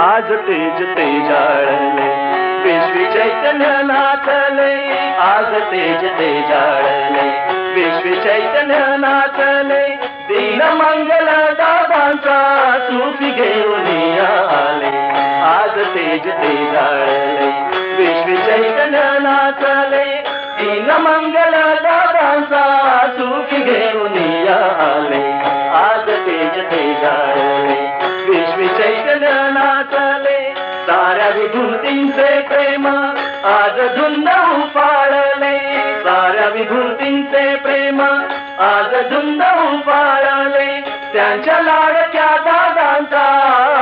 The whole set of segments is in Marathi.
आज तेज ते जाळले विश्वी चैतन्य नाचले आज तेज ते जाळले विश्वी चैतन्य नाचले दीन मंगल दादांचा सूफी घेऊन आले. आज तेज ते जाळले विश्वी चैतन्य नाचले दीन मंगल दादांचा सूफी घेऊन आले. आज तेज ते जाळले साऱ्या विभूतींचे प्रेम आज धुंद उपाळले साऱ्या विभूतींचे प्रेम आज धुंद उपाळले त्यांच्या लाडक्या दादांचा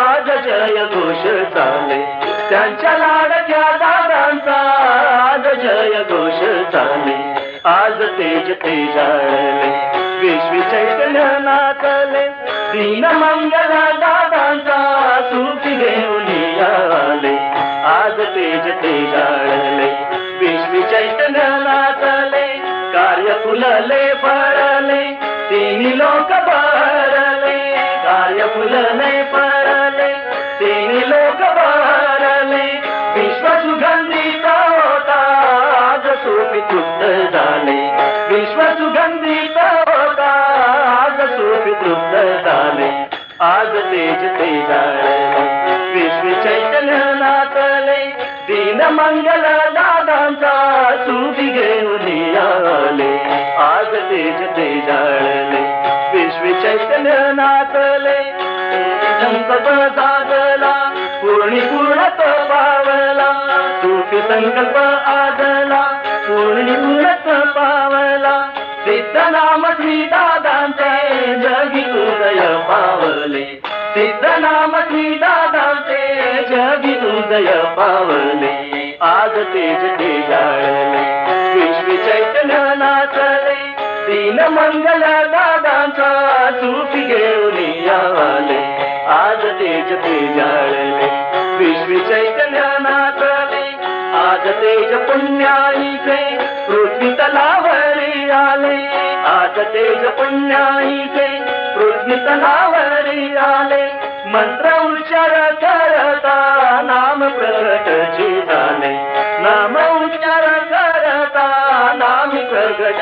आज जय घोष चाले त्यांच्या लाडक्या दादांचा आज जय घोष चाले आज तेज तेजाळले विश्व चैतन्य नाचले. दीन मंगला दादांचा सुखी घेऊन तेज तेजाळले विश्वी चैतन्य नाचले कार्य फुलले फळले. तिन्ही लोक भरले कार्य फुलले फळले. तिन्ही लोक भरले विश्व सुगंधित होता आज सोपी तृप्त झाले. विश्व सुगंधित होता आज सोपी तृप्त झाले. आज तेज तेजाळले विश्वी मंगल दादांचा सुधी घेऊन आले आज तेज ते जाळले. विश्वी चैतन्य नाचले संकल्प साधला पूर्णी पूर्णत्व पावला. सुखी संकल्प आदला पूर्णी पूर्णत्व पावला. सिद्ध नाम श्री दादांचे जगी उदय पावले. सिद्ध नाम श्री दादांचे जगी उदय पावले. आज तेज तेजाळले विश्वी चैतन्य नाचले दीन मंगल दादांचा सुखी घेऊन आले आज तेज तेजाळले विश्वी चैतन्य नाचले आज तेज पुण्याईचे पृथ्वी तलावरी आले. आज तेज पुण्याईचे पृथ्वी तलावरी आले. मंत्र उच्चार करता नाम प्रकट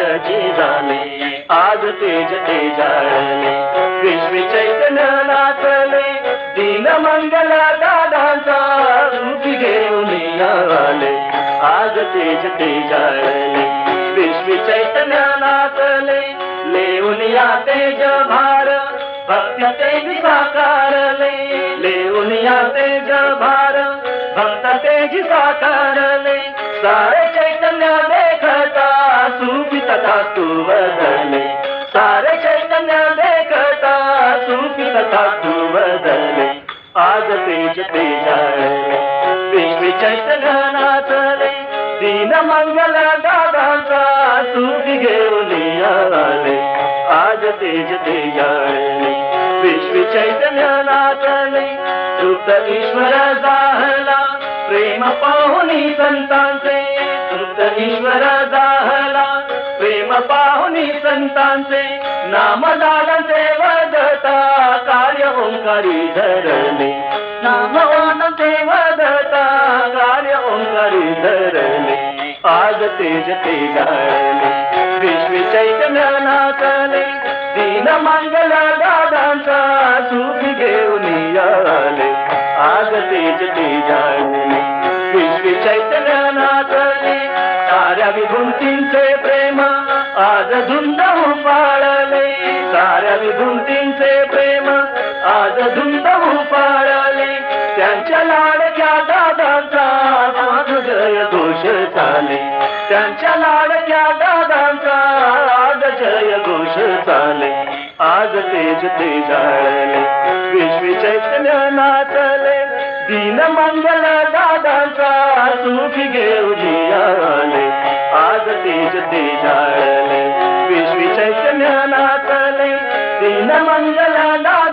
प्रगटची झाले आज तेज ते तेजाळले विश्वी चैतन्य नाचले दिन मंगल दादांचा रूपी घेऊन आले आज तेज ते तेजाळले विश्वी चैतन्य नाचले लेऊन या तेज भार भक्त तेज साकारले. लेऊन या तेज भार भक्त तेज साकारले. सारे चैतन्य तथा तू बदले सारे चैतन्य देखता सुखी तथा तू बदले आज तेज तेजाळले विश्वी चैतन्य नाचले दीन मंगल दादाचा सुखी घेऊन आले आज तेज तेजाळले विश्वी चैतन्य नाचले तृप्त ईश्वर जाहला प्रेम पाहुनी संतांचे तृप्त ईश्वर जाहला पाहुनी संतांचे नाम दादांचे वदता कार्य ओंकारी धरले नाम वदता कार्य ओंकारी धरले आज तेज तेजाळले विश्वी चैतन्य नाचले दीन मंगल दादांचा सुखी घेऊन आले आज तेज तेजाळले विश्वी चैतन्य नाचले साऱ्या विभूतींचे प्रेमा आज धुंद पाळले साऱ्या विभूतींचे प्रेम आज धुंद पाळले त्यांच्या लाडक्या दादांचा आज जय घोष चाले त्यांच्या लाडक्या दादांचा आज जय घोष चाले आज तेज ते जाळले विश्वी चैतन्य नाचले. दीन मंगल दादांचा सुखी घेऊन आले. आज तेज ते जाळले. नाचले